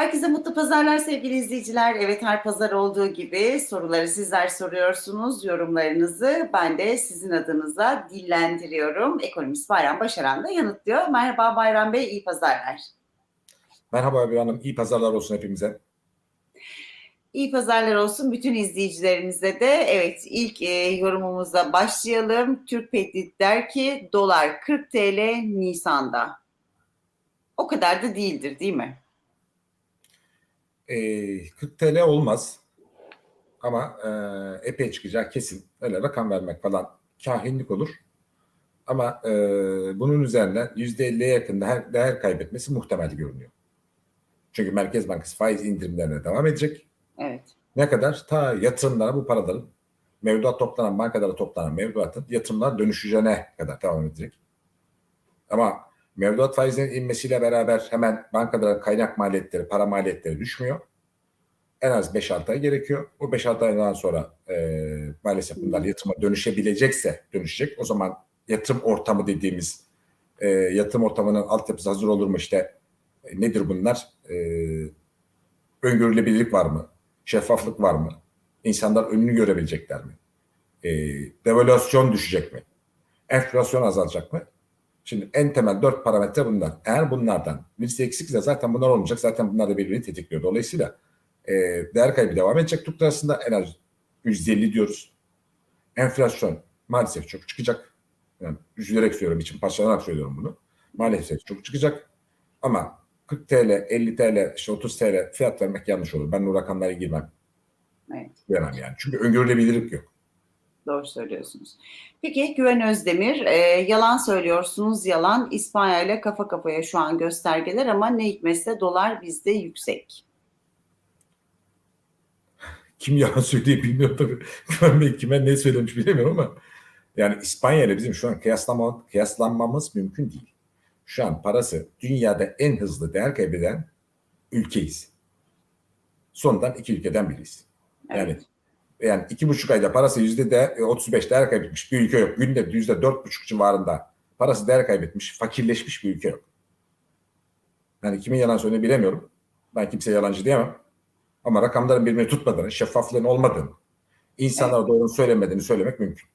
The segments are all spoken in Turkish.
Herkese mutlu pazarlar sevgili izleyiciler. Evet her pazar olduğu gibi soruları sizler soruyorsunuz. Yorumlarınızı ben de sizin adınıza dillendiriyorum. Ekonomist Bayram Başaran da yanıtlıyor. Merhaba Bayram Bey, iyi pazarlar. Merhaba bir hanım, iyi pazarlar olsun hepimize. İyi pazarlar olsun bütün izleyicilerimize de. Evet ilk e, yorumumuza başlayalım. Türk Petit der ki dolar 40 TL Nisan'da. O kadar da değildir değil mi? Ee, 40 TL olmaz ama e, epey çıkacak kesin. Öyle rakam vermek falan kahinlik olur. Ama e, bunun üzerinden %50'ye yakın değer, değer kaybetmesi muhtemel görünüyor. Çünkü Merkez Bankası faiz indirimlerine devam edecek. Evet. Ne kadar? Ta yatırımlara bu paraların mevduat toplanan, bankalara toplanan mevduatın yatırımlar dönüşeceğine kadar devam edecek. Ama mevduat faizinin inmesiyle beraber hemen bankalara kaynak maliyetleri, para maliyetleri düşmüyor. En az 5-6 ay gerekiyor. O 5-6 aydan sonra e, maalesef bunlar yatırıma dönüşebilecekse dönüşecek. O zaman yatırım ortamı dediğimiz e, yatırım ortamının altyapısı hazır olur mu işte e, nedir bunlar? E, öngörülebilirlik var mı? Şeffaflık var mı? İnsanlar önünü görebilecekler mi? E, devalüasyon düşecek mi? Enflasyon azalacak mı? Şimdi en temel dört parametre bunlar. Eğer bunlardan birisi eksikse zaten bunlar olmayacak. Zaten bunlar da birbirini tetikliyor. Dolayısıyla e, değer kaybı devam edecek Türk lirasında en az %50 diyoruz. Enflasyon maalesef çok çıkacak. Yani üzülerek söylüyorum için parçalanarak söylüyorum bunu. Maalesef çok çıkacak. Ama 40 TL, 50 TL, işte 30 TL fiyat vermek yanlış olur. Ben o rakamlara girmem. Evet. Yani. Çünkü öngörülebilirlik yok. Doğru söylüyorsunuz. Peki Güven Özdemir, e, yalan söylüyorsunuz, yalan. İspanya ile kafa kafaya şu an göstergeler ama ne hikmetse dolar bizde yüksek. Kim yalan söylediği bilmiyorum tabii. Güven Bey kime ne söylemiş bilemiyorum ama yani İspanya ile bizim şu an kıyaslama, kıyaslanmamız mümkün değil. Şu an parası dünyada en hızlı değer kaybeden ülkeyiz. Sondan iki ülkeden biriyiz. Evet. yani iki buçuk ayda parası yüzde de 35 değer kaybetmiş bir ülke yok. Günde yüzde dört buçuk civarında parası değer kaybetmiş, fakirleşmiş bir ülke yok. Yani kimin yalan söylediğini bilemiyorum. Ben kimseye yalancı diyemem. Ama rakamların birbirini tutmadığını, şeffaflığın olmadığını, insanlara doğru söylemediğini söylemek mümkün.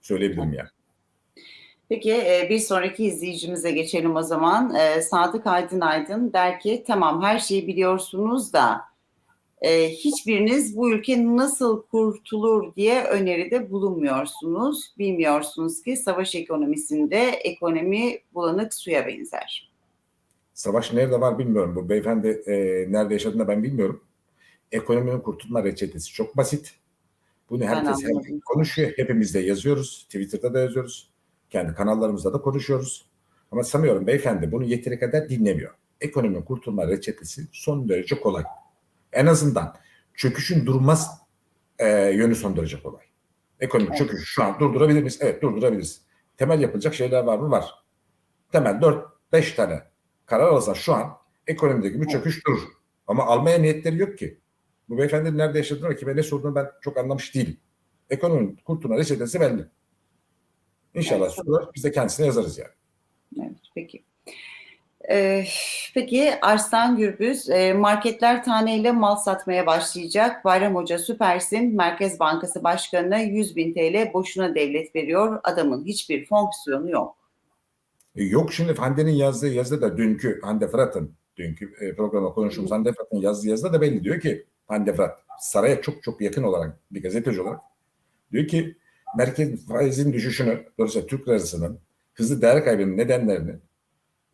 Söyleyebilirim yani. Peki e, bir sonraki izleyicimize geçelim o zaman. E, Sadık Aydın Aydın der ki tamam her şeyi biliyorsunuz da e, hiçbiriniz bu ülke nasıl kurtulur diye öneride bulunmuyorsunuz. Bilmiyorsunuz ki savaş ekonomisinde ekonomi bulanık suya benzer. Savaş nerede var bilmiyorum. Bu beyefendi e, nerede yaşadığını ben bilmiyorum. Ekonominin kurtulma reçetesi çok basit. Bunu herkes her konuşuyor. Hepimiz de yazıyoruz. Twitter'da da yazıyoruz. Kendi kanallarımızda da konuşuyoruz. Ama sanıyorum beyefendi bunu yeteri kadar dinlemiyor. Ekonominin kurtulma reçetesi son derece kolay. En azından çöküşün durmaz e, yönü son derece kolay. Ekonomik Evet. çöküşü şu an durdurabilir miyiz? Evet durdurabiliriz. Temel yapılacak şeyler var mı? Var. Temel 4-5 tane karar alırsa şu an ekonomideki bir çöküş durur. Ama almaya niyetleri yok ki. Bu beyefendinin nerede yaşadığını kime ne sorduğunu ben çok anlamış değilim. Ekonominin kurtulma reçetesi belli. İnşallah Evet. sorular biz de kendisine yazarız yani. Evet, peki. Ee, peki Arslan Gürbüz, e, marketler taneyle mal satmaya başlayacak. Bayram Hoca süpersin. Merkez Bankası Başkanı'na 100 bin TL boşuna devlet veriyor. Adamın hiçbir fonksiyonu yok. E, Yok şimdi Hande'nin yazdığı yazıda da dünkü Hande Fırat'ın dünkü e, programa konuştuğumuz Hande Fırat'ın yazdığı yazıda da belli diyor ki Hande Fırat saraya çok çok yakın olarak bir gazeteci olarak diyor ki merkez faizin düşüşünü dolayısıyla Türk lirasının hızlı değer kaybının nedenlerini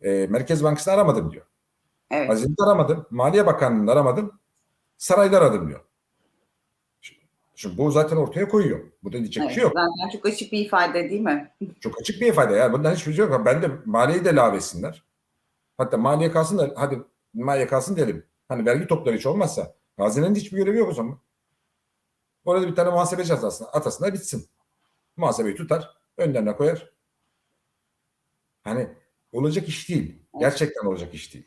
e, Merkez Bankası'nı aramadım diyor. Evet. Hazine'de aramadım, Maliye Bakanlığı'nda aramadım, sarayda aradım diyor. Şimdi, şimdi bu zaten ortaya koyuyor. Burada diyecek bir evet. şey yok. Zaten çok açık bir ifade değil mi? Çok açık bir ifade. Yani bundan hiçbir şey yok. Ben de maliyeyi de lavesinler. Hatta maliye kalsın da hadi maliye kalsın diyelim. Hani vergi topları hiç olmazsa hazinenin hiçbir görevi yok o zaman. Orada bir tane muhasebeci atasına, atasına bitsin. Muhasebeyi tutar, önlerine koyar. Hani olacak iş değil. Gerçekten olacak iş değil.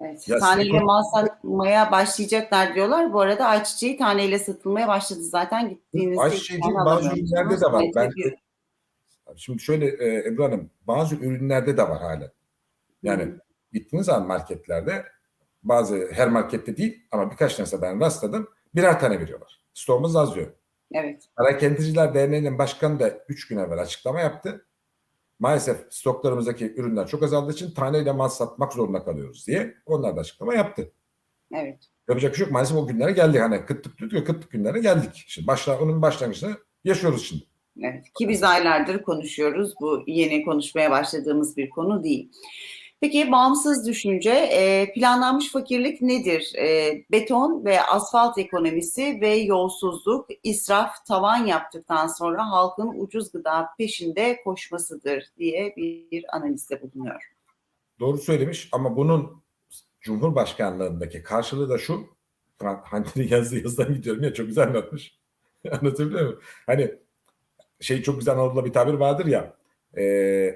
Evet. Ya taneyle sekon- mal satmaya başlayacaklar diyorlar. Bu arada ayçiçeği taneyle satılmaya başladı zaten gittiğinizde. Ayçiçeği bazı ürünlerde de var. Evet, Ben Şimdi şöyle e, Ebru Hanım bazı ürünlerde de var hala. Yani Hı. gittiğiniz zaman marketlerde bazı her markette değil ama birkaç tanesi ben rastladım. Birer tane veriyorlar. Stoğumuz az diyor. Evet. Hareketiciler Derneği'nin başkanı da 3 gün evvel açıklama yaptı. Maalesef stoklarımızdaki ürünler çok azaldığı için taneyle mal satmak zorunda kalıyoruz diye onlar da açıklama yaptı. Evet. Yapacak bir şey yok. Maalesef o günlere geldik. Hani kıtlık tutuyor, kıtlık günlere geldik. Şimdi başla, onun başlangıcını yaşıyoruz şimdi. Evet. Ki biz aylardır konuşuyoruz. Bu yeni konuşmaya başladığımız bir konu değil. Peki bağımsız düşünce, e, planlanmış fakirlik nedir? E, beton ve asfalt ekonomisi ve yolsuzluk, israf tavan yaptıktan sonra halkın ucuz gıda peşinde koşmasıdır diye bir analizde bulunuyor. Doğru söylemiş ama bunun Cumhurbaşkanlığındaki karşılığı da şu. Hande'nin yazdığı yazıdan gidiyorum ya çok güzel anlatmış. Anlatabiliyor muyum? Hani şey çok güzel Anadolu'da bir tabir vardır ya.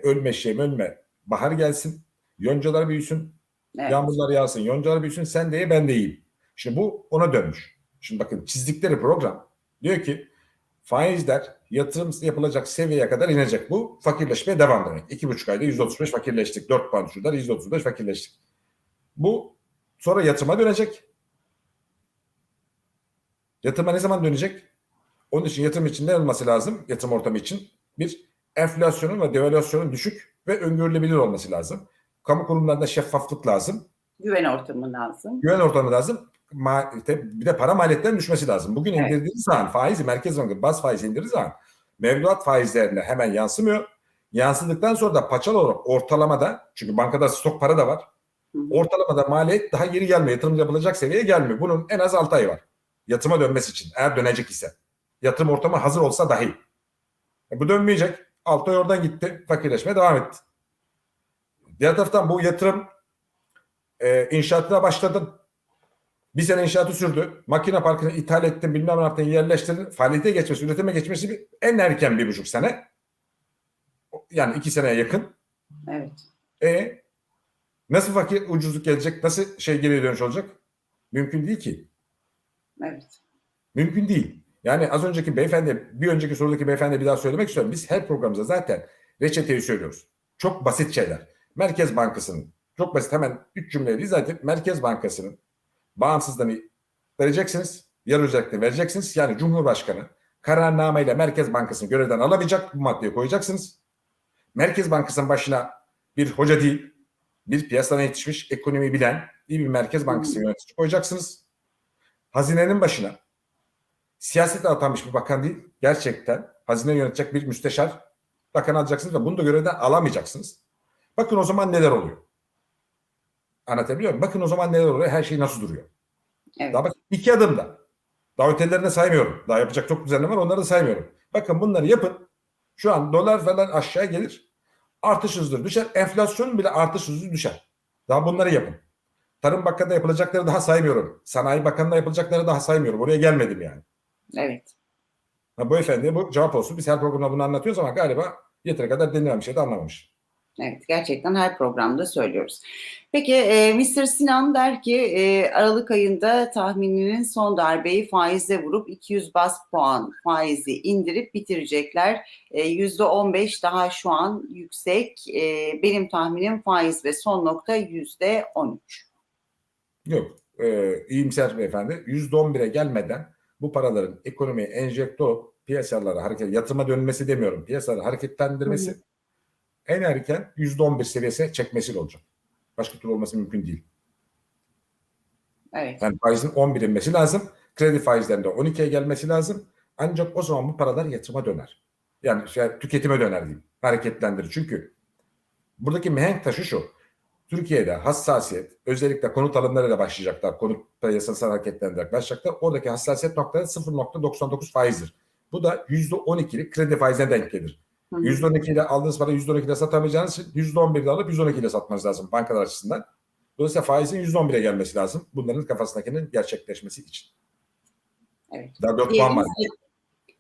Ölme şeyim ölme. Bahar gelsin. Yoncalar büyüsün. Evet. Yağmurlar yağsın. Yoncalar büyüsün. Sen de ye ben de yiyeyim. Şimdi bu ona dönmüş. Şimdi bakın çizdikleri program diyor ki faizler yatırım yapılacak seviyeye kadar inecek. Bu fakirleşmeye devam demek. İki buçuk ayda 135 fakirleştik. 4 puan düşürdüler 135 fakirleştik. Bu sonra yatırıma dönecek. Yatırıma ne zaman dönecek? Onun için yatırım için ne olması lazım? Yatırım ortamı için bir enflasyonun ve devalüasyonun düşük ve öngörülebilir olması lazım. Kamu kurumlarında şeffaflık lazım. Güven ortamı lazım. Güven ortamı lazım. Ma- bir de para maliyetlerinin düşmesi lazım. Bugün Evet. indirdiğiniz zaman faizi Merkez Bankası baz faizi indirdiği zaman mevduat faizlerine hemen yansımıyor. Yansıdıktan sonra da paçal olarak ortalamada çünkü bankada stok para da var. Hı hı. Ortalamada maliyet daha geri gelmiyor. Yatırım yapılacak seviyeye gelmiyor. Bunun en az 6 ayı var. Yatırıma dönmesi için. Eğer dönecek ise. Yatırım ortamı hazır olsa dahi. E bu dönmeyecek. 6 ay oradan gitti. Fakirleşmeye devam etti. Diğer taraftan bu yatırım e, inşaatına başladın. Bir sene inşaatı sürdü. Makine parkını ithal ettin, bilmem ne yaptın, yerleştirdin. Faaliyete geçmesi, üretime geçmesi bir, en erken bir buçuk sene. Yani iki seneye yakın. Evet. E nasıl fakir ucuzluk gelecek? Nasıl şey geriye dönüş olacak? Mümkün değil ki. Evet. Mümkün değil. Yani az önceki beyefendi, bir önceki sorudaki beyefendi bir daha söylemek istiyorum. Biz her programımızda zaten reçeteyi söylüyoruz. Çok basit şeyler. Merkez Bankası'nın, çok basit hemen üç cümleyle zaten Merkez Bankası'nın bağımsızlığını vereceksiniz. Yarı özellikle vereceksiniz. Yani Cumhurbaşkanı kararnameyle Merkez Bankası'nı görevden alamayacak. Bu maddeyi koyacaksınız. Merkez Bankası'nın başına bir hoca değil, bir piyasadan yetişmiş, ekonomi bilen, iyi bir Merkez Bankası yönetici koyacaksınız. Hazinenin başına siyasete atanmış bir bakan değil, gerçekten hazine yönetecek bir müsteşar bakan alacaksınız ve bunu da görevden alamayacaksınız. Bakın o zaman neler oluyor. Anlatabiliyor muyum? Bakın o zaman neler oluyor, her şey nasıl duruyor. Evet. Daha bak iki adımda. Daha ötelerini saymıyorum. Daha yapacak çok düzenleme var onları da saymıyorum. Bakın bunları yapın. Şu an dolar falan aşağı gelir. Artış hızları düşer. Enflasyonun bile artış hızı düşer. Daha bunları yapın. Tarım Bakanı'nda yapılacakları daha saymıyorum. Sanayi Bakanı'nda yapılacakları daha saymıyorum. Oraya gelmedim yani. Evet. Ha, bu efendi bu cevap olsun. Biz her programda bunu anlatıyoruz ama galiba yeteri kadar denilen bir şey de anlamamış. Evet, gerçekten her programda söylüyoruz. Peki, e, Mr. Sinan der ki e, Aralık ayında tahmininin son darbeyi faize vurup 200 bas puan faizi indirip bitirecekler. E, %15 daha şu an yüksek. E, benim tahminim faiz ve son nokta %13. Yok. E, iyimser beyefendi. %11'e gelmeden bu paraların ekonomiye enjekte olup piyasalara hareket, yatırıma dönmesi demiyorum. Piyasaları hareketlendirmesi Hı en erken %11 seviyesine çekmesiyle olacak. Başka türlü olması mümkün değil. Evet, Yani faizin 11 inmesi lazım. Kredi faizlerinde 12'ye gelmesi lazım. Ancak o zaman bu paralar yatırıma döner. Yani şey, tüketime döner diyeyim. Hareketlendirir. Çünkü buradaki mihenk taşı şu. Türkiye'de hassasiyet özellikle konut alımlarıyla başlayacaklar. Konut piyasasını hareketlendirerek başlayacaklar. Oradaki hassasiyet noktaları 0.99 faizdir. Bu da %12'lik kredi faizine denk gelir. Hı hı. %12 ile aldığınız para %12 ile satamayacağınız için %11 ile alıp %12 ile satmanız lazım bankalar açısından. Dolayısıyla faizin %11'e gelmesi lazım. Bunların kafasındakinin gerçekleşmesi için. evet. Daha 4 Diyelim puan var.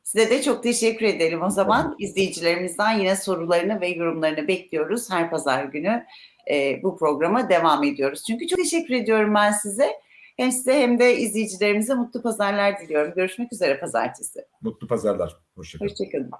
size- de çok teşekkür edelim o zaman. izleyicilerimizden yine sorularını ve yorumlarını bekliyoruz. Her pazar günü e, bu programa devam ediyoruz. Çünkü çok teşekkür ediyorum ben size. Hem size hem de izleyicilerimize mutlu pazarlar diliyorum. Görüşmek üzere pazartesi. Mutlu pazarlar. Hoşçakalın. Hoşçakalın.